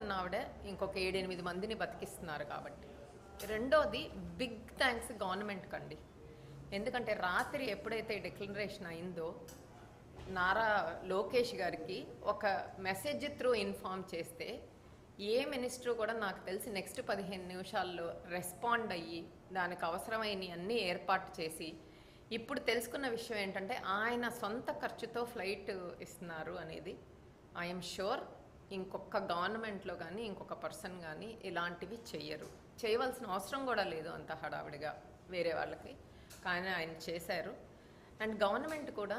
ఆవిడ ఇంకొక ఏడెనిమిది మందిని బతికిస్తున్నారు కాబట్టి. రెండోది బిగ్ థ్యాంక్స్ గవర్నమెంట్ కండి. ఎందుకంటే రాత్రి ఎప్పుడైతే డిక్లరేషన్ అయిందో నారా లోకేష్ గారికి ఒక మెసేజ్ త్రూ ఇన్ఫామ్ చేస్తే ఏ మినిస్టర్ కూడా నాకు తెలిసి నెక్స్ట్ పదిహేను నిమిషాల్లో రెస్పాండ్ అయ్యి దానికి అవసరమైన అన్ని ఏర్పాటు చేసి ఇప్పుడు తెలుసుకున్న విషయం ఏంటంటే ఆయన సొంత ఖర్చుతో ఫ్లైట్ ఇస్తున్నారు అనేది. ఐఎమ్ షూర్ ఇంకొక గవర్నమెంట్లో కానీ ఇంకొక పర్సన్ కానీ ఇలాంటివి చెయ్యరు. చేయవలసిన అవసరం కూడా లేదు అంత హడావిడిగా వేరే వాళ్ళకి. కానీ ఆయన చేశారు. అండ్ గవర్నమెంట్ కూడా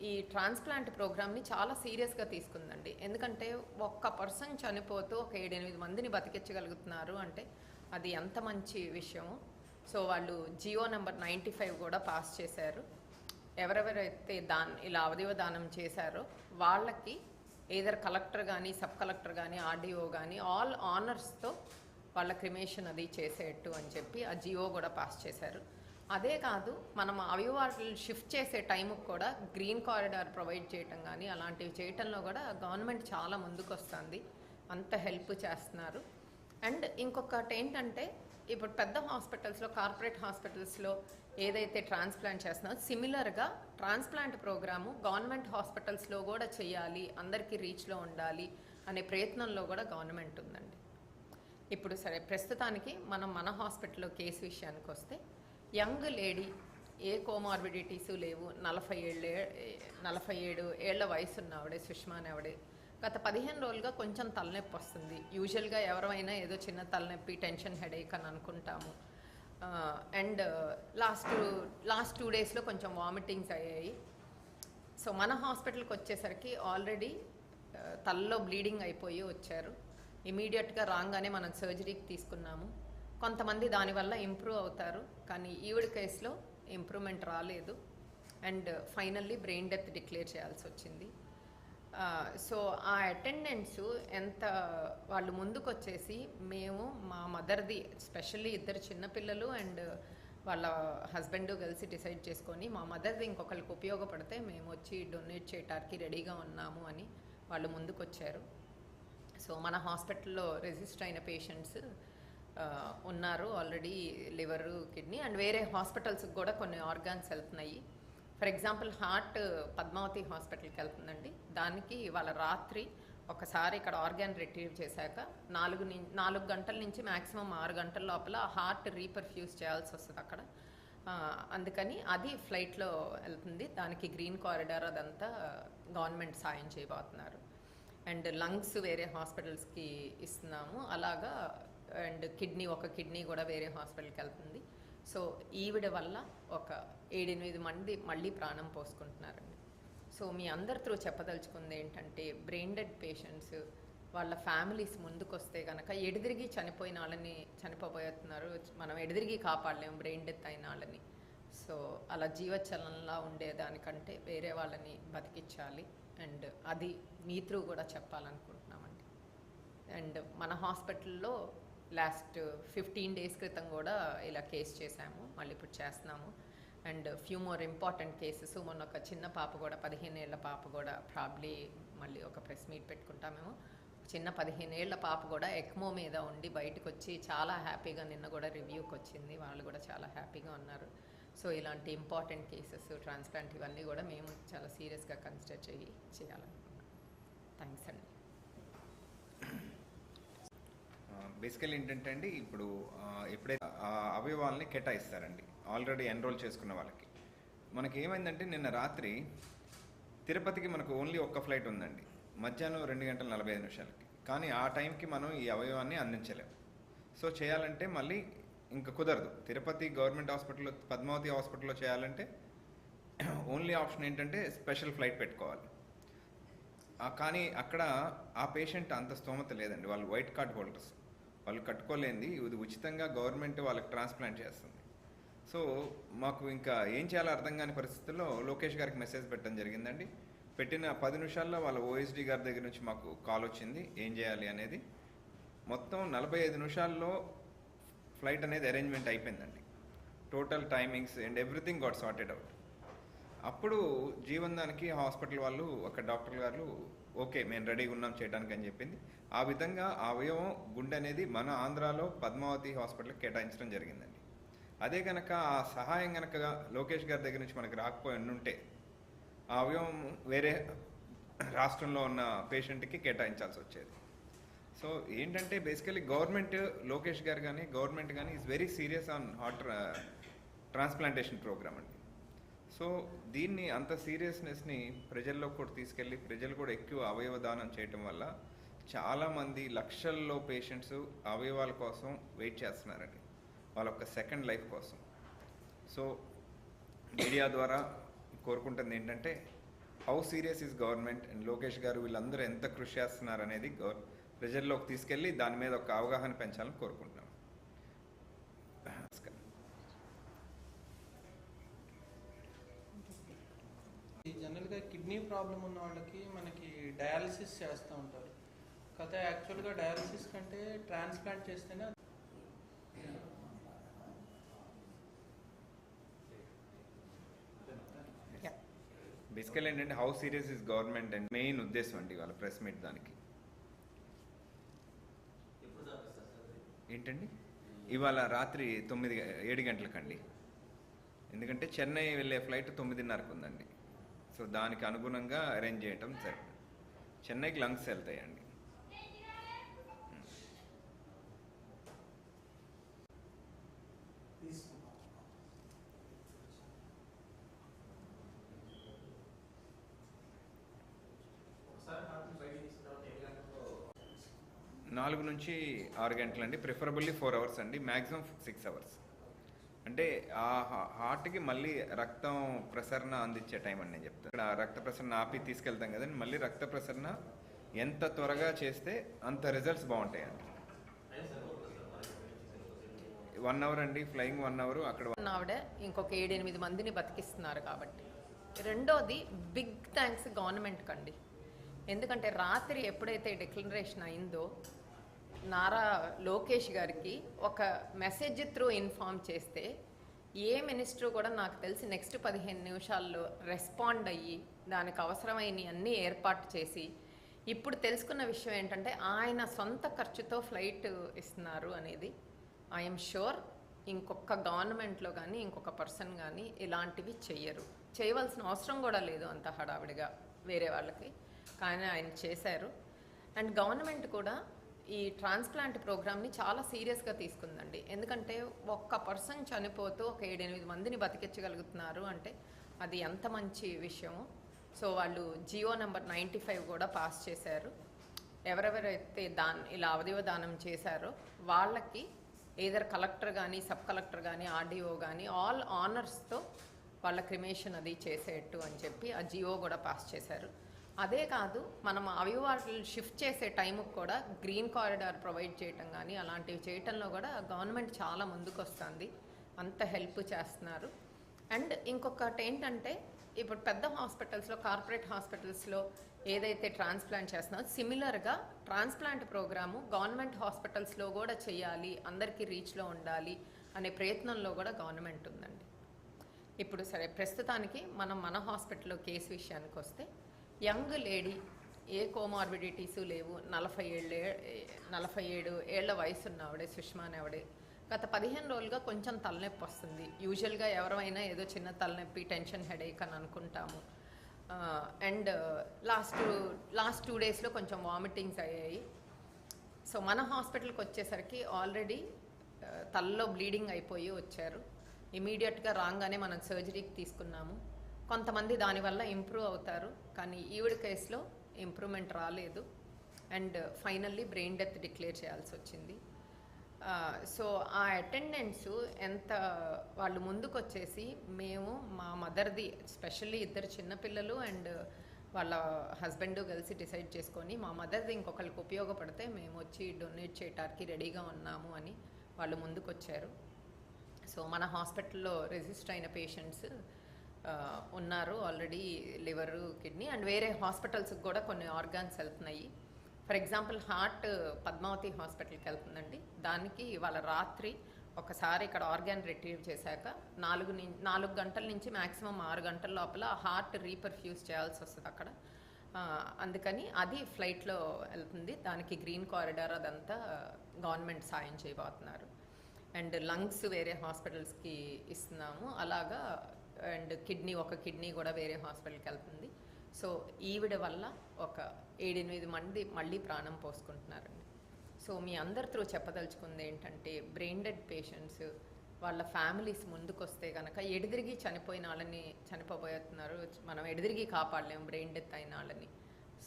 ఈ ట్రాన్స్ప్లాంట్ ప్రోగ్రామ్ని చాలా సీరియస్గా తీసుకుందండి. ఎందుకంటే ఒక్క పర్సన్ చనిపోతూ ఒక ఏడెనిమిది మందిని బతికించగలుగుతున్నారు అంటే అది ఎంత మంచి విషయం సో వాళ్ళు జియో నెంబర్ నైంటీ ఫైవ్ కూడా పాస్ చేశారు. ఎవరెవరైతే దాన్ ఇలా అవయవ దానం చేశారో వాళ్ళకి ఏదర్ కలెక్టర్ కానీ సబ్ కలెక్టర్ కానీ ఆర్డీఓ కానీ ఆల్ ఆనర్స్తో వాళ్ళ క్రిమేషన్ అది చేసేట్టు అని చెప్పి ఆ జియో కూడా పాస్ చేశారు. అదే కాదు మనం అవయవాలు షిఫ్ట్ చేసే టైంకి కూడా గ్రీన్ కారిడార్ ప్రొవైడ్ చేయటం కానీ అలాంటివి చేయటంలో కూడా గవర్నమెంట్ చాలా ముందుకు వస్తుంది అంత హెల్ప్ చేస్తున్నారు. అండ్ ఇంకొకటి ఏంటంటే ఇప్పుడు పెద్ద హాస్పిటల్స్లో కార్పొరేట్ హాస్పిటల్స్లో ఏదైతే ట్రాన్స్ప్లాంట్ చేస్తున్నారో సిమిలర్గా ట్రాన్స్ప్లాంట్ ప్రోగ్రాము గవర్నమెంట్ హాస్పిటల్స్లో కూడా చేయాలి అందరికీ రీచ్లో ఉండాలి అనే ప్రయత్నంలో కూడా గవర్నమెంట్ ఉందండి. ఇప్పుడు సరే ప్రస్తుతానికి మనం మన హాస్పిటల్లో కేసు విషయానికి వస్తే యంగ్ లేడీ ఏ కోమార్బిడిటీసు లేవు నలభై ఏళ్ళే నలభై ఏడు ఏళ్ళ వయసు ఉన్న ఆవిడే సుష్మా ఆవిడే గత పదిహేను రోజులుగా కొంచెం తలనొప్పి వస్తుంది. యూజువల్గా ఎవరైనా ఏదో చిన్న తలనొప్పి టెన్షన్ హెడేక్ అని అనుకుంటాము. అండ్ లాస్ట్ లాస్ట్ టూ డేస్లో కొంచెం వామిటింగ్స్ అయ్యాయి. సో మన హాస్పిటల్కి వచ్చేసరికి ఆల్రెడీ తలలో బ్లీడింగ్ అయిపోయి వచ్చారు. ఇమీడియట్గా రాగానే మనం సర్జరీకి తీసుకున్నాము. కొంతమంది దానివల్ల ఇంప్రూవ్ అవుతారు. కానీ ఈవిడ కేసులో ఇంప్రూవ్మెంట్ రాలేదు. And finally brain death declare చేయాల్సి వచ్చింది. సో ఆ అటెండెన్స్ ఎంత వాళ్ళు ముందుకు వచ్చేసి మేము మా మదర్ది స్పెషల్లీ ఇద్దరు చిన్నపిల్లలు అండ్ వాళ్ళ హస్బెండ్ కలిసి డిసైడ్ చేసుకొని మా మదర్ది ఇంకొకరికి ఉపయోగపడితే మేము వచ్చి డొనేట్ చేయటానికి రెడీగా ఉన్నాము అని వాళ్ళు ముందుకు వచ్చారు సో మన హాస్పిటల్లో రిజిస్టర్ అయిన పేషెంట్స్ ఉన్నారు. ఆల్రెడీ లివరు కిడ్నీ అండ్ వేరే హాస్పిటల్స్కి కూడా కొన్ని ఆర్గాన్స్ వెళ్తున్నాయి. ఫర్ ఎగ్జాంపుల్ హార్ట్ పద్మావతి హాస్పిటల్కి వెళ్తుందండి. దానికి వాళ్ళ రాత్రి ఒకసారి ఇక్కడ ఆర్గాన్ రిట్రీవ్ చేశాక నాలుగు నాలుగు గంటల నుంచి మ్యాక్సిమం ఆరు గంటల లోపల హార్ట్ రీపర్ఫ్యూజ్ చేయాల్సి వస్తుంది అక్కడ. అందుకని అది ఫ్లైట్లో వెళ్తుంది. దానికి గ్రీన్ కారిడార్ అదంతా గవర్నమెంట్ సాయం చేయబోతున్నారు. అండ్ లంగ్స్ వేరే హాస్పిటల్స్కి ఇస్తున్నాము. అలాగా అండ్ కిడ్నీ ఒక కిడ్నీ కూడా వేరే హాస్పిటల్కి వెళ్తుంది. సో ఈవిడ వల్ల ఒక ఏడెనిమిది మంది మళ్ళీ ప్రాణం పోసుకుంటున్నారండి. సో మీ అందరి చెప్పదలుచుకుంది ఏంటంటే బ్రెయిన్ డెడ్ పేషెంట్స్ వాళ్ళ ఫ్యామిలీస్ ముందుకు వస్తే కనుక ఎడిదిరిగి చనిపోయిన వాళ్ళని చనిపోబోతున్నారు. మనం ఎడిదిరిగి కాపాడలేము బ్రెయిన్ డెత్ అయిన వాళ్ళని. సో అలా జీవచలంలా ఉండేదానికంటే వేరే వాళ్ళని బతికించాలి అండ్ అది మీ త్రూ కూడా చెప్పాలనుకుంటున్నామండి. అండ్ మన హాస్పిటల్లో లాస్ట్ ఫిఫ్టీన్ డేస్ క్రితం కూడా ఇలా కేసు చేశాము మళ్ళీ ఇప్పుడు చేస్తున్నాము. And few more important cases మొన్న ఒక చిన్న పాప కూడా పదిహేను ఏళ్ళ పాప కూడా ప్రాబ్లీ మళ్ళీ ఒక ప్రెస్ మీట్ పెట్టుకుంటాం మేము. చిన్న పదిహేను ఏళ్ళ పాప కూడా ఎక్మో మీద ఉండి బయటకు వచ్చి చాలా హ్యాపీగా నిన్న కూడా రివ్యూకి వచ్చింది. వాళ్ళు కూడా చాలా హ్యాపీగా ఉన్నారు. సో ఇలాంటి ఇంపార్టెంట్ కేసెస్ ట్రాన్స్ప్లాంట్ ఇవన్నీ కూడా మేము చాలా సీరియస్గా కన్సిడర్ చేయి చేయాలనుకుంటున్నాం. థ్యాంక్స్ అండి. బేసికల్ ఏంటంటే అండి ఇప్పుడు ఎప్పుడైతే ఆ అవయవాల్ని కేటాయిస్తారండి ఆల్రెడీ ఎన్రోల్ చేసుకున్న వాళ్ళకి. మనకి ఏమైందంటే నిన్న రాత్రి తిరుపతికి మనకు ఓన్లీ ఒక్క ఫ్లైట్ ఉందండి మధ్యాహ్నం రెండు గంటల నలభై ఐదు నిమిషాలకి. కానీ ఆ టైంకి మనం ఈ అవయవాన్ని అందించలేము సో చేయాలంటే మళ్ళీ ఇంకా కుదరదు. తిరుపతి గవర్నమెంట్ హాస్పిటల్లో పద్మావతి హాస్పిటల్లో చేయాలంటే ఓన్లీ ఆప్షన్ ఏంటంటే స్పెషల్ ఫ్లైట్ పెట్టుకోవాలి. కానీ అక్కడ ఆ పేషెంట్ అంత స్తోమత లేదండి వాళ్ళు వైట్ కార్డ్ హోల్డర్స్. వాళ్ళు కట్టుకోలేనిది ఇది ఉచితంగా గవర్నమెంట్ వాళ్ళకి ట్రాన్స్ప్లాంట్ చేస్తుంది. సో మాకు ఇంకా ఏం చేయాలో అర్థం కాని పరిస్థితుల్లో లోకేష్ గారికి మెసేజ్ పెట్టడం జరిగిందండి. పెట్టిన పది నిమిషాల్లో వాళ్ళ ఓఎస్డి గారి దగ్గర నుంచి మాకు కాల్ వచ్చింది. ఏం చేయాలి అనేది. మొత్తం నలభై ఐదు నిమిషాల్లో ఫ్లైట్ అనేది అరేంజ్మెంట్ అయిపోయిందండి. Total timings and everything got sorted out. అప్పుడు జీవన్దానికి హాస్పిటల్ వాళ్ళు ఒక డాక్టర్ గారు ఓకే మేము రెడీగా ఉన్నాం చేయడానికి అని చెప్పింది. ఆ విధంగా అవయవం గుండె అనేది మన ఆంధ్రాలో పద్మావతి హాస్పిటల్కి కేటాయించడం జరిగిందండి. అదే కనుక ఆ సహాయం కనుక లోకేష్ గారి దగ్గర నుంచి మనకి రాకపోయి ఉంటే ఆ అవయవం వేరే రాష్ట్రంలో ఉన్న పేషెంట్కి కేటాయించాల్సి వచ్చేది. సో ఏంటంటే బేసికలీ గవర్నమెంట్ లోకేష్ గారు కానీ గవర్నమెంట్ కానీ is very serious on heart transplantation program అండి. సో దీన్ని అంత సీరియస్నెస్ని ప్రజల్లో కూడా తీసుకెళ్ళి ప్రజలు కూడా ఎక్కువ అవయవ దానం చేయటం వల్ల చాలామంది లక్షల్లో పేషెంట్స్ అవయవాల కోసం వెయిట్ చేస్తున్నారండి. వాళ్ళ యొక్క సెకండ్ లైఫ్ కోసం. సో మీడియా ద్వారా కోరుకుంటుంది ఏంటంటే how serious is government and Lokesh గారు వీళ్ళందరూ ఎంత కృషి చేస్తున్నారు అనేది గవర్ ప్రజల్లోకి తీసుకెళ్ళి దాని మీద ఒక అవగాహన పెంచాలని కోరుకుంటున్నాను కిడ్నీ ప్రాబ్లం ఉన్న వాళ్ళకి మనకి డయాలసిస్ చేస్తూ ఉంటారు. కాకపోతే యాక్చువల్గా డయాలసిస్ కంటే ట్రాన్స్ప్లాంట్ చేస్తేనే బేసికల్ ఏంటంటే how serious is government and main ఉద్దేశం అండి వాళ్ళ ప్రెస్ మీట్ దానికి. ఏంటండి? ఇవాళ రాత్రి తొమ్మిది ఏడు గంటలకండి. ఎందుకంటే చెన్నై వెళ్ళే ఫ్లైట్ తొమ్మిదిన్నరకు ఉందండి. సో దానికి అనుగుణంగా అరేంజ్ చేయటం సరే చెన్నైకి లంగ్స్ వెళ్తాయండి. నాలుగు నుంచి ఆరు గంటలండి. ప్రిఫరబుల్లీ ఫోర్ అవర్స్ అండి. మ్యాక్సిమం సిక్స్ అవర్స్ అంటే ఆ హార్ట్కి మళ్ళీ రక్తం ప్రసరణ అందించే టైం అని నేను చెప్తాను. ఇక్కడ రక్త ప్రసరణ ఆపి తీసుకెళ్తాం కదండి మళ్ళీ రక్త ప్రసరణ ఎంత త్వరగా చేస్తే అంత రిజల్ట్స్ బాగుంటాయి అంట వన్ అవర్ అండి ఫ్లయింగ్ వన్ అవర్ అక్కడ ఉన్న ఆవిడ ఇంకొక ఏడెనిమిది మందిని బతికిస్తున్నారు కాబట్టి. రెండోది బిగ్ థ్యాంక్స్ గవర్నమెంట్కి అండి ఎందుకంటే రాత్రి ఎప్పుడైతే డిక్లరేషన్ అయిందో నారా లోకేష్ గారికి ఒక మెసేజ్ త్రూ ఇన్ఫామ్ చేస్తే ఏ మినిస్టర్ కూడా నాకు తెలిసి నెక్స్ట్ పదిహేను నిమిషాల్లో రెస్పాండ్ అయ్యి దానికి అవసరమైన అన్ని ఏర్పాటు చేసి ఇప్పుడు తెలుసుకున్న విషయం ఏంటంటే ఆయన సొంత ఖర్చుతో ఫ్లైట్ ఇస్తున్నారు అనేది. ఐఎమ్ షూర్ ఇంకొక గవర్నమెంట్లో కానీ ఇంకొక పర్సన్ కానీ ఇలాంటివి చెయ్యరు. చేయవలసిన అవసరం కూడా లేదు అంత హడావిడిగా వేరే వాళ్ళకి. కానీ ఆయన చేశారు. అండ్ గవర్నమెంట్ కూడా ఈ ట్రాన్స్ప్లాంట్ ప్రోగ్రామ్ని చాలా సీరియస్గా తీసుకుందండి. ఎందుకంటే ఒక్క పర్సన్ చనిపోతూ ఒక ఏడెనిమిది మందిని బతికించగలుగుతున్నారు అంటే అది ఎంత మంచి విషయమో. సో వాళ్ళు జియో నెంబర్ నైంటీ ఫైవ్ కూడా పాస్ చేశారు. ఎవరెవరైతే దాన్ ఇలా అవయవ దానం చేశారో వాళ్ళకి ఏదర్ కలెక్టర్ కానీ సబ్ కలెక్టర్ కానీ ఆర్డీఓ కానీ ఆల్ ఆనర్స్తో వాళ్ళ క్రిమేషన్ అది చేసేట్టు అని చెప్పి ఆ జియో కూడా పాస్ చేశారు. అదే కాదు మనం అవివాటలు షిఫ్ట్ చేసే టైంకి కూడా గ్రీన్ కారిడార్ ప్రొవైడ్ చేయటం కానీ అలాంటివి చేయటంలో కూడా గవర్నమెంట్ చాలా ముందుకు వస్తుంది అంత హెల్ప్ చేస్తున్నారు. అండ్ ఇంకొకటి ఏంటంటే ఇప్పుడు పెద్ద హాస్పిటల్స్లో కార్పొరేట్ హాస్పిటల్స్లో ఏదైతే ట్రాన్స్ప్లాంట్ చేస్తున్నారో సిమిలర్గా ట్రాన్స్ప్లాంట్ ప్రోగ్రాము గవర్నమెంట్ హాస్పిటల్స్లో కూడా చేయాలి అందరికీ రీచ్లో ఉండాలి అనే ప్రయత్నంలో కూడా గవర్నమెంట్ ఉందండి. ఇప్పుడు సరే ప్రస్తుతానికి మనం మన హాస్పిటల్లో కేసు విషయానికి వస్తే యంగ్ లేడీ ఏ కోమార్బిడిటీసు లేవు. నలభై ఏళ్ళే నలభై ఏడు ఏళ్ళ వయసు ఉన్న ఆవిడే సుష్మా అనే ఆవిడే గత పదిహేను రోజులుగా కొంచెం తలనొప్పి వస్తుంది. యూజువల్గా ఎవరైనా ఏదో చిన్న తలనొప్పి టెన్షన్ హెడేక్ అని అనుకుంటాము. అండ్ లాస్ట్ లాస్ట్ టూ డేస్లో కొంచెం వామిటింగ్స్ అయ్యాయి. సో మన హాస్పిటల్కి వచ్చేసరికి ఆల్రెడీ తలలో బ్లీడింగ్ అయిపోయి వచ్చారు. ఇమీడియట్గా రాగానే మనం సర్జరీకి తీసుకున్నాము. కొంతమంది దానివల్ల ఇంప్రూవ్ అవుతారు కానీ ఈవిడ కేసులో ఇంప్రూవ్మెంట్ రాలేదు. And finally brain death declare చేయాల్సి వచ్చింది. సో ఆ అటెండెన్స్ ఎంత వాళ్ళు ముందుకు వచ్చేసి మేము మా మదర్ది స్పెషల్లీ ఇద్దరు చిన్నపిల్లలు అండ్ వాళ్ళ హస్బెండ్ కలిసి డిసైడ్ చేసుకొని మా మదర్ది ఇంకొకరికి ఉపయోగపడితే మేము వచ్చి డొనేట్ చేయటానికి రెడీగా ఉన్నాము అని వాళ్ళు ముందుకు వచ్చారు సో మన హాస్పిటల్లో రిజిస్టర్ అయిన పేషెంట్స్ ఉన్నారు ఆల్రెడీ లివర్ కిడ్నీ అండ్ వేరే హాస్పిటల్స్కి కూడా కొన్ని ఆర్గాన్స్ వెళ్తున్నాయి. ఫర్ ఎగ్జాంపుల్ హార్ట్ పద్మావతి హాస్పిటల్కి వెళ్తుందండి. దానికి వాళ్ళ రాత్రి ఒకసారి ఇక్కడ ఆర్గాన్ రిట్రీవ్ చేశాక నాలుగు నాలుగు గంటల నుంచి మ్యాక్సిమం ఆరు గంటల లోపల హార్ట్ రీపర్ఫ్యూజ్ చేయాల్సి వస్తుంది అక్కడ. అందుకని అది ఫ్లైట్లో వెళ్తుంది. దానికి గ్రీన్ కారిడార్ అదంతా గవర్నమెంట్ సాయం చేయబోతున్నారు. అండ్ లంగ్స్ వేరే హాస్పిటల్స్కి ఇస్తున్నాము. అలాగా అండ్ కిడ్నీ ఒక కిడ్నీ కూడా వేరే హాస్పిటల్కి వెళ్తుంది. సో ఈవిడ వల్ల ఒక ఏడెనిమిది మంది మళ్ళీ ప్రాణం పోసుకుంటున్నారండి. సో మీ అందరి చెప్పదలుచుకుంది ఏంటంటే బ్రెయిన్ డెడ్ పేషెంట్స్ వాళ్ళ ఫ్యామిలీస్ ముందుకు వస్తే కనుక ఎడిదిరిగి చనిపోయిన వాళ్ళని చనిపోబోతున్నారు. మనం ఎడిదిరిగి కాపాడలేము బ్రెయిన్ డెత్ అయిన వాళ్ళని.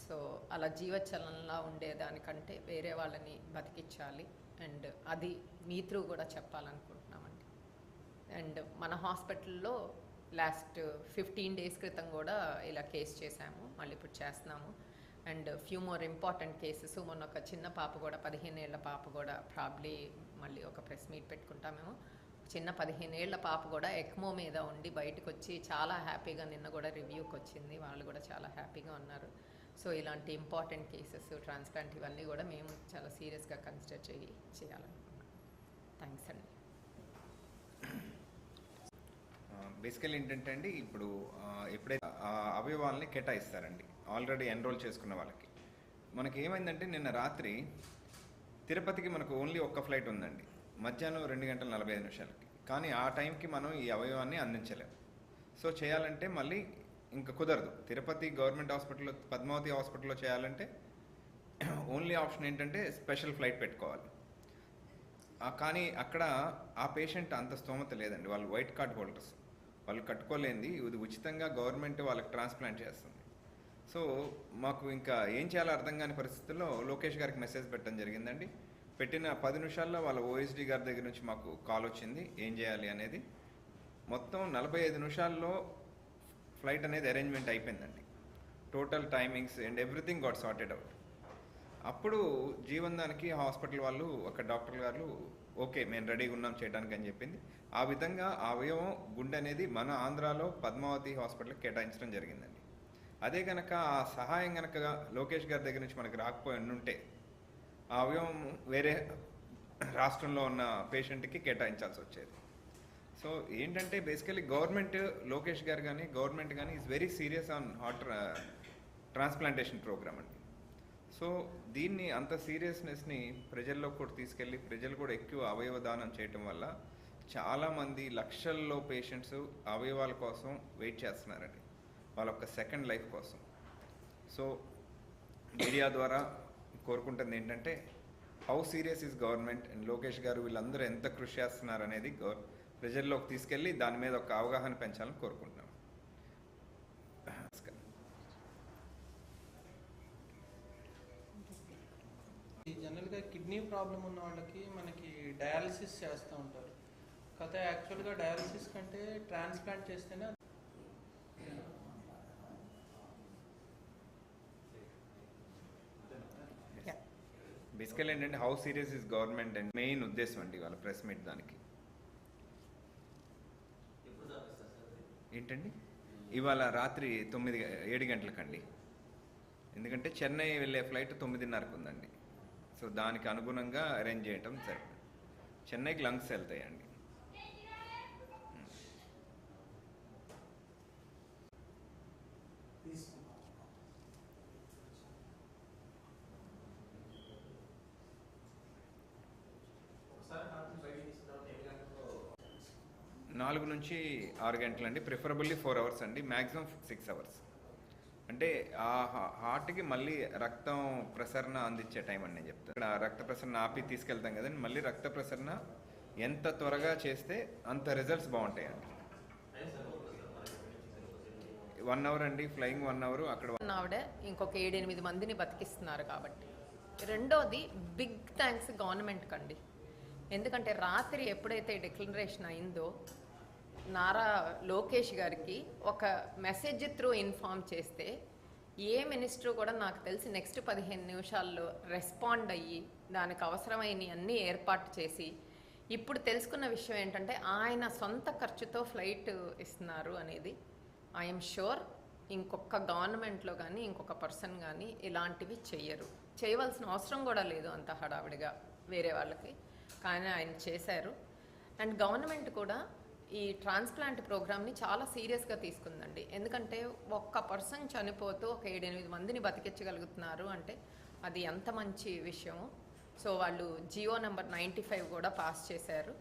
సో అలా జీవచలంలా ఉండేదానికంటే వేరే వాళ్ళని బతికించాలి అండ్ అది మీ త్రూ కూడా చెప్పాలనుకుంటున్నామండి. అండ్ మన హాస్పిటల్లో లాస్ట్ ఫిఫ్టీన్ డేస్ క్రితం కూడా ఇలా కేసు చేశాము మళ్ళీ ఇప్పుడు చేస్తున్నాము. And few more important cases మొన్న ఒక చిన్న పాప కూడా పదిహేను ఏళ్ళ పాప కూడా ప్రాబ్లీ మళ్ళీ ఒక ప్రెస్ మీట్ పెట్టుకుంటామేమో చిన్న పదిహేను ఏళ్ళ పాప కూడా ఎక్మో మీద ఉండి బయటకు వచ్చి చాలా హ్యాపీగా నిన్న కూడా రివ్యూకి వచ్చింది. వాళ్ళు కూడా చాలా హ్యాపీగా ఉన్నారు. సో ఇలాంటి ఇంపార్టెంట్ కేసెస్ ట్రాన్స్ప్లాంట్ ఇవన్నీ కూడా మేము చాలా సీరియస్గా కన్సిడర్ చేయి చేయాలనుకుంటున్నాం. థ్యాంక్స్ అండి. బేసికల్ ఏంటంటే అండి ఇప్పుడు ఎప్పుడైతే ఆ అవయవాల్ని కేటాయిస్తారండి ఆల్రెడీ ఎన్రోల్ చేసుకున్న వాళ్ళకి. మనకి ఏమైందంటే నిన్న రాత్రి తిరుపతికి మనకు ఓన్లీ ఒక్క ఫ్లైట్ ఉందండి. మధ్యాహ్నం రెండు గంటల నలభై ఐదు నిమిషాలకి. కానీ ఆ టైంకి మనం ఈ అవయవాన్ని అందించలేము సో చేయాలంటే మళ్ళీ ఇంకా కుదరదు. తిరుపతి గవర్నమెంట్ హాస్పిటల్లో పద్మావతి హాస్పిటల్లో చేయాలంటే ఓన్లీ ఆప్షన్ ఏంటంటే స్పెషల్ ఫ్లైట్ పెట్టుకోవాలి. కానీ అక్కడ ఆ పేషెంట్ అంత స్తోమత లేదండి. వాళ్ళు వైట్ కార్డ్ హోల్డర్స్ వాళ్ళు కట్టుకోలేంది. ఇది ఉచితంగా గవర్నమెంట్ వాళ్ళకి ట్రాన్స్ప్లాంట్ చేస్తుంది. సో మాకు ఇంకా ఏం చేయాలో అర్థం కాని పరిస్థితుల్లో లోకేష్ గారికి మెసేజ్ పెట్టడం జరిగిందండి. పెట్టిన పది నిమిషాల్లో వాళ్ళ ఓఎస్డి గారి దగ్గర నుంచి మాకు కాల్ వచ్చింది. ఏం చేయాలి అనేది. మొత్తం నలభై ఐదు నిమిషాల్లో ఫ్లైట్ అనేది అరేంజ్మెంట్ అయిపోయిందండి. Total timings and everything got sorted out. అప్పుడు జీవన్దానికి హాస్పిటల్ వాళ్ళు ఒక డాక్టర్ గారు ఓకే మేము రెడీగా ఉన్నాం చేయడానికి అని చెప్పింది. ఆ విధంగా ఆ అవయవం గుండె అనేది మన ఆంధ్రాలో పద్మావతి హాస్పిటల్కి కేటాయించడం జరిగిందండి. అదే కనుక ఆ సహాయం కనుక లోకేష్ గారి దగ్గర నుంచి మనకి రాకపోయి ఉంటే ఆ అవయవం వేరే రాష్ట్రంలో ఉన్న పేషెంట్కి కేటాయించాల్సి వచ్చేది. సో ఏంటంటే బేసికలీ గవర్నమెంట్ లోకేష్ గారు కానీ గవర్నమెంట్ కానీ is very serious on heart transplantation program అండి. సో దీన్ని అంత సీరియస్నెస్ని ప్రజల్లో కూడా తీసుకెళ్ళి ప్రజలు కూడా ఎక్కువ అవయవ దానం చేయటం వల్ల చాలామంది లక్షల్లో పేషెంట్స్ అవయవాల కోసం వెయిట్ చేస్తున్నారండి. వాళ్ళ యొక్క సెకండ్ లైఫ్ కోసం. సో మీడియా ద్వారా కోరుకుంటుంది ఏంటంటే how serious is government and Lokesh గారు వీళ్ళందరూ ఎంత కృషి చేస్తున్నారు అనేది గవర్ ప్రజల్లోకి తీసుకెళ్ళి దాని మీద ఒక అవగాహన పెంచాలని కోరుకుంటున్నాను నమస్కారం ఈ జనరల్గా కిడ్నీ ప్రాబ్లం ఉన్న వాళ్ళకి మనకి డయాలసిస్ చేస్తూ ఉంటారు. కాకపోతే యాక్చువల్గా డయాలసిస్ కంటే ట్రాన్స్ప్లాంట్ చేస్తేనే బేసికల్ ఏంటంటే how serious is government and main ఉద్దేశం అండి వాళ్ళ ప్రెస్ మీట్ దానికి. ఏంటండి? ఇవాళ రాత్రి తొమ్మిది ఏడు గంటలకండి. ఎందుకంటే చెన్నై వెళ్ళే ఫ్లైట్ తొమ్మిదిన్నరకు ఉందండి. సో దానికి అనుగుణంగా అరేంజ్ చేయటం సరే చెన్నైకి లంగ్స్ వెళ్తాయండి. నాలుగు నుంచి ఆరు గంటలండి. ప్రిఫరబుల్లీ ఫోర్ అవర్స్ అండి. మ్యాక్సిమం సిక్స్ అవర్స్ అంటే ఆ హార్ట్కి మళ్ళీ రక్తం ప్రసరణ అందించే టైం అని నేను చెప్తాను. ఇక్కడ రక్త ప్రసరణ ఆపి తీసుకెళ్తాం కదండి మళ్ళీ రక్త ప్రసరణ ఎంత త్వరగా చేస్తే అంత రిజల్ట్స్ బాగుంటాయండి. వన్ అవర్ అండి ఫ్లయింగ్ వన్ అవర్ అక్కడ ఉన్న ఆవిడ ఇంకొక ఏడెనిమిది మందిని బతికిస్తున్నారు కాబట్టి. రెండోది బిగ్ థ్యాంక్స్ గవర్నమెంట్కి అండి ఎందుకంటే రాత్రి ఎప్పుడైతే డిక్లరేషన్ అయిందో నారా లోకేష్ గారికి ఒక మెసేజ్ త్రూ ఇన్ఫామ్ చేస్తే ఏ మినిస్టర్ కూడా నాకు తెలిసి నెక్స్ట్ పదిహేను నిమిషాల్లో రెస్పాండ్ అయ్యి దానికి అవసరమైన అన్ని ఏర్పాటు చేసి ఇప్పుడు తెలుసుకున్న విషయం ఏంటంటే ఆయన సొంత ఖర్చుతో ఫ్లైట్ ఇస్తున్నారు అనేది. ఐఎమ్ షూర్ ఇంకొక గవర్నమెంట్లో కానీ ఇంకొక పర్సన్ కానీ ఇలాంటివి చెయ్యరు. చేయవలసిన అవసరం కూడా లేదు అంత హడావిడిగా వేరే వాళ్ళకి. కానీ ఆయన చేశారు. అండ్ గవర్నమెంట్ కూడా ఈ ట్రాన్స్ప్లాంట్ ప్రోగ్రామ్ని చాలా సీరియస్గా తీసుకుందండి. ఎందుకంటే ఒక్క పర్సన్ చనిపోతూ ఒక ఏడెనిమిది మందిని బతికించగలుగుతున్నారు అంటే అది ఎంత మంచి విషయమో సో వాళ్ళు జియో నెంబర్ నైంటీ ఫైవ్ కూడా పాస్ చేశారు.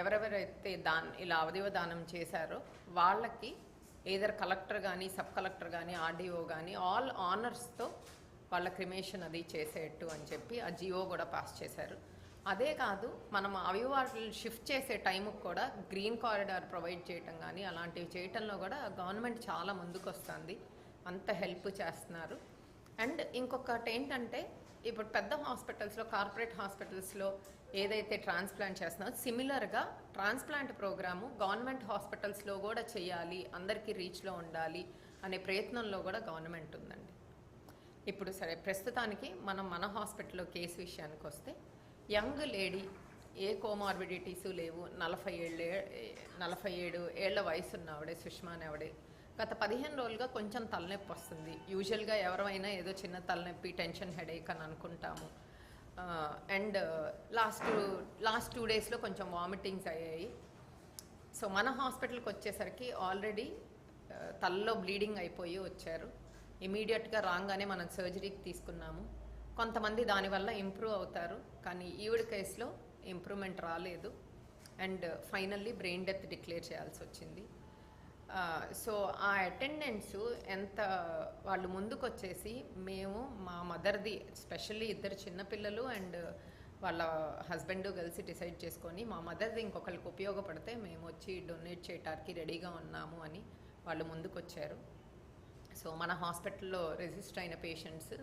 ఎవరెవరైతే దాన్ ఇలా అవయవ దానం చేశారో వాళ్ళకి ఏదర్ కలెక్టర్ కానీ సబ్ కలెక్టర్ కానీ ఆర్డీఓ కానీ ఆల్ ఆనర్స్తో వాళ్ళ క్రిమేషన్ అది చేసేట్టు అని చెప్పి ఆ జియో కూడా పాస్ చేశారు. అదే కాదు మనం అవివాటలు షిఫ్ట్ చేసే టైంకి కూడా గ్రీన్ కారిడార్ ప్రొవైడ్ చేయటం కానీ అలాంటివి చేయటంలో కూడా గవర్నమెంట్ చాలా ముందుకు వస్తుంది అంత హెల్ప్ చేస్తున్నారు. అండ్ ఇంకొకటి ఏంటంటే ఇప్పుడు పెద్ద హాస్పిటల్స్లో కార్పొరేట్ హాస్పిటల్స్లో ఏదైతే ట్రాన్స్ప్లాంట్ చేస్తున్నారో సిమిలర్గా ట్రాన్స్ప్లాంట్ ప్రోగ్రాము గవర్నమెంట్ హాస్పిటల్స్లో కూడా చేయాలి అందరికీ రీచ్లో ఉండాలి అనే ప్రయత్నంలో కూడా గవర్నమెంట్ ఉందండి. ఇప్పుడు సరే ప్రస్తుతానికి మనం మన హాస్పిటల్లో కేసు విషయానికి వస్తే యంగ్ లేడీ ఏ కోమార్బిడిటీస్ లేవు. నలభై ఏళ్ళే నలభై ఏడు ఏళ్ళ వయసు ఉన్న ఆవిడే సుష్మా అనే ఆవిడే గత పదిహేను రోజులుగా కొంచెం తలనొప్పి వస్తుంది. యూజువల్గా ఎవరైనా ఏదో చిన్న తలనొప్పి టెన్షన్ హెడేక్ అని అనుకుంటాము. అండ్ లాస్ట్ లాస్ట్ టూ డేస్లో కొంచెం వామిటింగ్స్ అయ్యాయి. సో మన హాస్పిటల్కి వచ్చేసరికి ఆల్రెడీ తలలో బ్లీడింగ్ అయిపోయి వచ్చారు. ఇమీడియట్గా రాగానే మనం సర్జరీకి తీసుకున్నాము. కొంతమంది దానివల్ల ఇంప్రూవ్ అవుతారు. కానీ ఈవిడ కేసులో ఇంప్రూవ్మెంట్ రాలేదు. And finally brain death declare చేయాల్సి వచ్చింది. సో ఆ అటెండెన్స్ ఎంత వాళ్ళు ముందుకు వచ్చేసి మేము మా మదర్ది స్పెషల్లీ ఇద్దరు చిన్నపిల్లలు అండ్ వాళ్ళ హస్బెండ్ కలిసి డిసైడ్ చేసుకొని మా మదర్ది ఇంకొకరికి ఉపయోగపడితే మేము వచ్చి డొనేట్ చేయటానికి రెడీగా ఉన్నాము అని వాళ్ళు ముందుకు వచ్చారు సో మన హాస్పిటల్లో రిజిస్టర్ అయిన పేషెంట్స్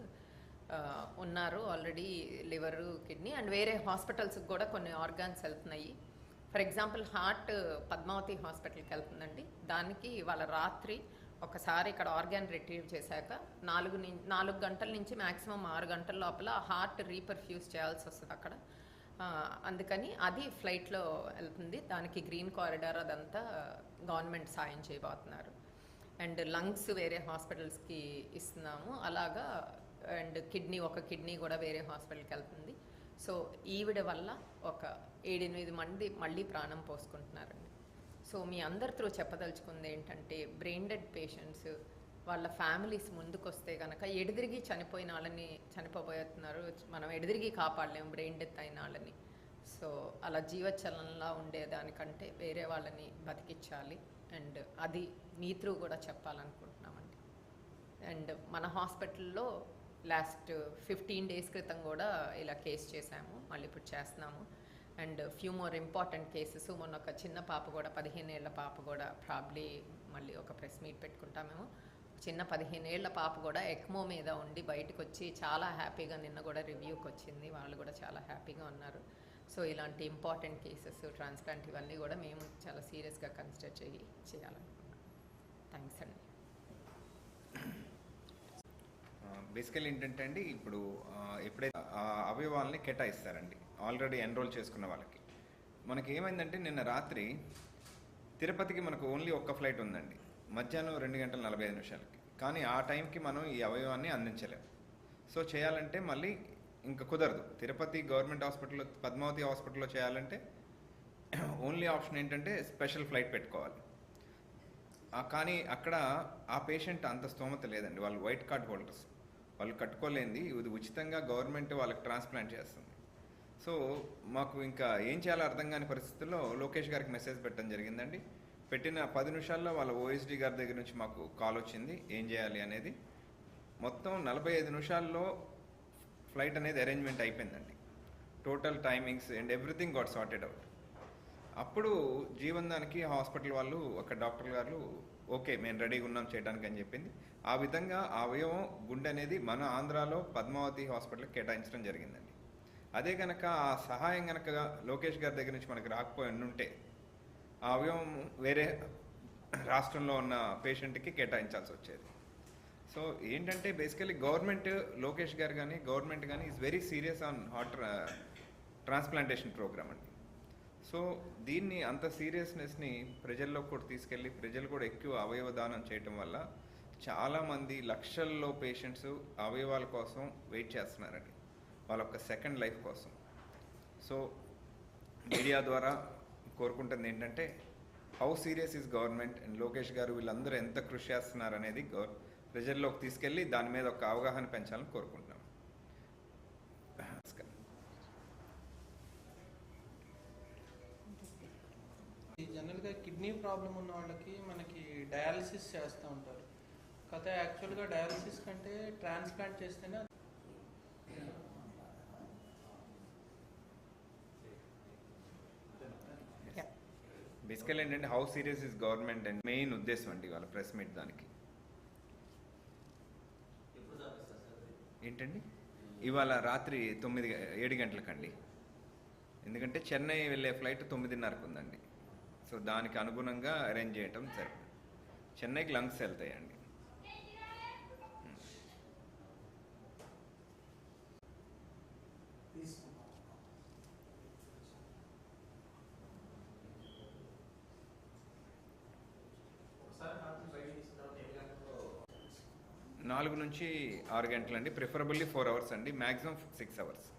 ఉన్నారు ఆల్రెడీ లివరు కిడ్నీ అండ్ వేరే హాస్పిటల్స్కి కూడా కొన్ని ఆర్గాన్స్ వెళ్తున్నాయి. ఫర్ ఎగ్జాంపుల్ హార్ట్ పద్మావతి హాస్పిటల్కి వెళ్తుందండి. దానికి వాళ్ళ రాత్రి ఒకసారి ఇక్కడ ఆర్గాన్ రిట్రీవ్ చేశాక నాలుగు నాలుగు గంటల నుంచి మ్యాక్సిమం ఆరు గంటల లోపల హార్ట్ రీపర్ఫ్యూజ్ చేయాల్సి వస్తుంది అక్కడ. అందుకని అది ఫ్లైట్లో వెళ్తుంది. దానికి గ్రీన్ కారిడార్ అదంతా గవర్నమెంట్ సాయం చేయబోతున్నారు. అండ్ లంగ్స్ వేరే హాస్పిటల్స్కి ఇస్తున్నాము. అలాగా అండ్ కిడ్నీ ఒక కిడ్నీ కూడా వేరే హాస్పిటల్కి వెళ్తుంది. సో ఈవిడ వల్ల ఒక ఏడెనిమిది మంది మళ్ళీ ప్రాణం పోసుకుంటున్నారండి. సో మీ అందరి చెప్పదలుచుకుంది ఏంటంటే బ్రెయిన్ డెడ్ పేషెంట్స్ వాళ్ళ ఫ్యామిలీస్ ముందుకు వస్తే కనుక ఎడిదిరిగి చనిపోయిన వాళ్ళని చనిపోబోతున్నారు. మనం ఎడిదిరిగి కాపాడలేము బ్రెయిన్ డెత్ అయిన వాళ్ళని. సో అలా జీవచలంలా ఉండేదానికంటే వేరే వాళ్ళని బతికించాలి అండ్ అది మీ త్రూ కూడా చెప్పాలనుకుంటున్నామండి. అండ్ మన హాస్పిటల్లో లాస్ట్ ఫిఫ్టీన్ డేస్ క్రితం కూడా ఇలా కేసు చేశాము మళ్ళీ ఇప్పుడు చేస్తున్నాము. And few more important cases మొన్న ఒక చిన్న పాప కూడా పదిహేను ఏళ్ళ పాప కూడా ప్రాబ్లీ మళ్ళీ ఒక ప్రెస్ మీట్ పెట్టుకుంటామేమో చిన్న పదిహేను ఏళ్ళ పాప కూడా ఎక్మో మీద ఉండి బయటకు వచ్చి చాలా హ్యాపీగా నిన్న కూడా రివ్యూకి వచ్చింది. వాళ్ళు కూడా చాలా హ్యాపీగా ఉన్నారు. సో ఇలాంటి ఇంపార్టెంట్ కేసెస్ ట్రాన్స్ప్లాంట్ ఇవన్నీ కూడా మేము చాలా సీరియస్గా కన్సిడర్ చేయి చేయాలనుకుంటున్నాం. థ్యాంక్స్ అండి. బేసికల్ ఏంటంటే అండి ఇప్పుడు ఎప్పుడైతే ఆ అవయవాల్ని కేటాయిస్తారండి ఆల్రెడీ ఎన్రోల్ చేసుకున్న వాళ్ళకి. మనకి ఏమైందంటే నిన్న రాత్రి తిరుపతికి మనకు ఓన్లీ ఒక్క ఫ్లైట్ ఉందండి. మధ్యాహ్నం రెండు గంటల నలభై ఐదు నిమిషాలకి. కానీ ఆ టైంకి మనం ఈ అవయవాన్ని అందించలేము సో చేయాలంటే మళ్ళీ ఇంకా కుదరదు. తిరుపతి గవర్నమెంట్ హాస్పిటల్లో పద్మావతి హాస్పిటల్లో చేయాలంటే ఓన్లీ ఆప్షన్ ఏంటంటే స్పెషల్ ఫ్లైట్ పెట్టుకోవాలి. కానీ అక్కడ ఆ పేషెంట్ అంత స్తోమత లేదండి. వాళ్ళు వైట్ కార్డ్ హోల్డర్స్ వాళ్ళు కట్టుకోలేంది. ఇది ఉచితంగా గవర్నమెంట్ వాళ్ళకి ట్రాన్స్ప్లాంట్ చేస్తుంది. సో మాకు ఇంకా ఏం చేయాలో అర్థం కాని పరిస్థితుల్లో లోకేష్ గారికి మెసేజ్ పెట్టడం జరిగిందండి. పెట్టిన పది నిమిషాల్లో వాళ్ళ ఓఎస్డి గారి దగ్గర నుంచి మాకు కాల్ వచ్చింది. ఏం చేయాలి అనేది. మొత్తం నలభై ఐదు నిమిషాల్లో ఫ్లైట్ అనేది అరేంజ్మెంట్ అయిపోయిందండి. Total timings and everything got sorted out. అప్పుడు జీవన్దానికి హాస్పిటల్ వాళ్ళు ఒక డాక్టర్ గారు ఓకే మేము రెడీగా ఉన్నాం చేయడానికి అని చెప్పింది. ఆ విధంగా అవయవం గుండె అనేది మన ఆంధ్రాలో పద్మావతి హాస్పిటల్కి కేటాయించడం జరిగిందండి. అదే కనుక ఆ సహాయం కనుక లోకేష్ గారి దగ్గర నుంచి మనకి రాకపోయి ఉంటే ఆ అవయవం వేరే రాష్ట్రంలో ఉన్న పేషెంట్కి కేటాయించాల్సి వచ్చేది. సో ఏంటంటే బేసికలీ గవర్నమెంట్ లోకేష్ గారు కానీ గవర్నమెంట్ కానీ is very serious on heart transplantation program అండి. సో దీన్ని అంత సీరియస్నెస్ని ప్రజల్లో కూడా తీసుకెళ్ళి ప్రజలు కూడా ఎక్కువ అవయవ దానం చేయటం వల్ల చాలామంది లక్షల్లో పేషెంట్స్ అవయవాల కోసం వెయిట్ చేస్తున్నారండి. వాళ్ళ యొక్క సెకండ్ లైఫ్ కోసం. సో మీడియా ద్వారా కోరుకుంటుంది ఏంటంటే how serious is government and Lokesh గారు వీళ్ళందరూ ఎంత కృషి చేస్తున్నారు అనేది ప్రజల్లోకి తీసుకెళ్ళి దాని మీద ఒక అవగాహన పెంచాలని కోరుకుంటున్నాం నమస్కారం ఈ జనరల్గా కిడ్నీ ప్రాబ్లం ఉన్న వాళ్ళకి మనకి డయాలసిస్ చేస్తూ ఉంటారు. కాకపోతే యాక్చువల్గా డయాలసిస్ కంటే ట్రాన్స్ప్లాంట్ చేస్తేనే. బేసికల్ ఏంటంటే how serious is government and main ఉద్దేశం అండి వాళ్ళ ప్రెస్ మీట్ దానికి. ఏంటండి? ఇవాళ రాత్రి తొమ్మిది ఏడు గంటలకండి. ఎందుకంటే చెన్నై వెళ్ళే ఫ్లైట్ తొమ్మిదిన్నరకు ఉందండి. సో దానికి అనుగుణంగా అరేంజ్ చేయటం సరే చెన్నైకి లంగ్స్ వెళ్తాయండి. నాలుగు నుంచి ఆరు గంటలండి. ప్రిఫరబుల్లీ ఫోర్ అవర్స్ అండి. మ్యాక్సిమం సిక్స్ అవర్స్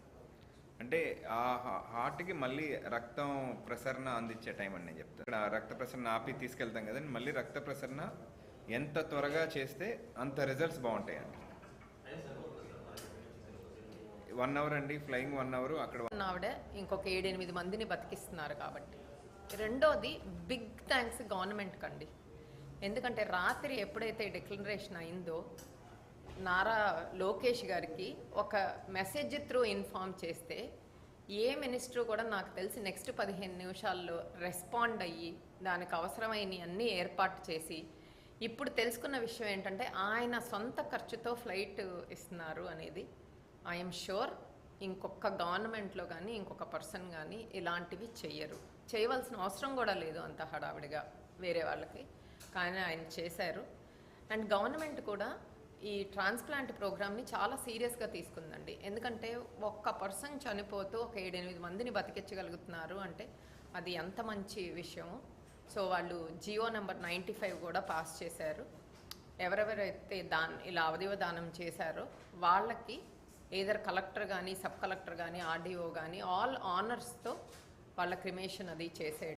అంటే ఆ హార్ట్కి మళ్ళీ రక్తం ప్రసరణ అందించే టైం అని నేను చెప్తాను ఇక్కడ రక్త ప్రసరణ ఆపి తీసుకెళ్తాం కదండి మళ్ళీ రక్త ప్రసరణ ఎంత త్వరగా చేస్తే అంత రిజల్ట్స్ బాగుంటాయి అండి వన్ అవర్ అండి ఫ్లయింగ్ వన్ అవర్ అక్కడ ఆవిడ ఇంకొక ఏడెనిమిది మందిని బతికిస్తున్నారు కాబట్టి. రెండోది బిగ్ థ్యాంక్స్ గవర్నమెంట్ కండి ఎందుకంటే రాత్రి ఎప్పుడైతే డిక్లరేషన్ అయిందో నారా లోకేష్ గారికి ఒక మెసేజ్ త్రూ ఇన్ఫామ్ చేస్తే ఏ మినిస్టర్ కూడా నాకు తెలిసి నెక్స్ట్ పదిహేను నిమిషాల్లో రెస్పాండ్ అయ్యి దానికి అవసరమైన అన్ని ఏర్పాటు చేసి ఇప్పుడు తెలుసుకున్న విషయం ఏంటంటే ఆయన సొంత ఖర్చుతో ఫ్లైట్ ఇస్తున్నారు అనేది. ఐఎమ్ షూర్ ఇంకొక గవర్నమెంట్లో కానీ ఇంకొక పర్సన్ కానీ ఇలాంటివి చెయ్యరు. చేయవలసిన అవసరం కూడా లేదు అంత హడావిడిగా వేరే వాళ్ళకి. కానీ ఆయన చేశారు. అండ్ గవర్నమెంట్ కూడా ఈ ట్రాన్స్ప్లాంట్ ప్రోగ్రామ్ని చాలా సీరియస్గా తీసుకుందండి. ఎందుకంటే ఒక్క పర్సన్ చనిపోతూ ఒక ఏడెనిమిది మందిని బతికించగలుగుతున్నారు అంటే అది ఎంత మంచి విషయమో. సో వాళ్ళు జియో నెంబర్ నైంటీ ఫైవ్ కూడా పాస్ చేశారు. ఎవరెవరైతే దాన్ ఇలా అవధివ దానం చేశారో వాళ్ళకి ఏదర్ కలెక్టర్ కానీ సబ్ కలెక్టర్ కానీ ఆర్డీఓ కానీ ఆల్ ఆనర్స్తో వాళ్ళ క్రిమేషన్ అది చేసే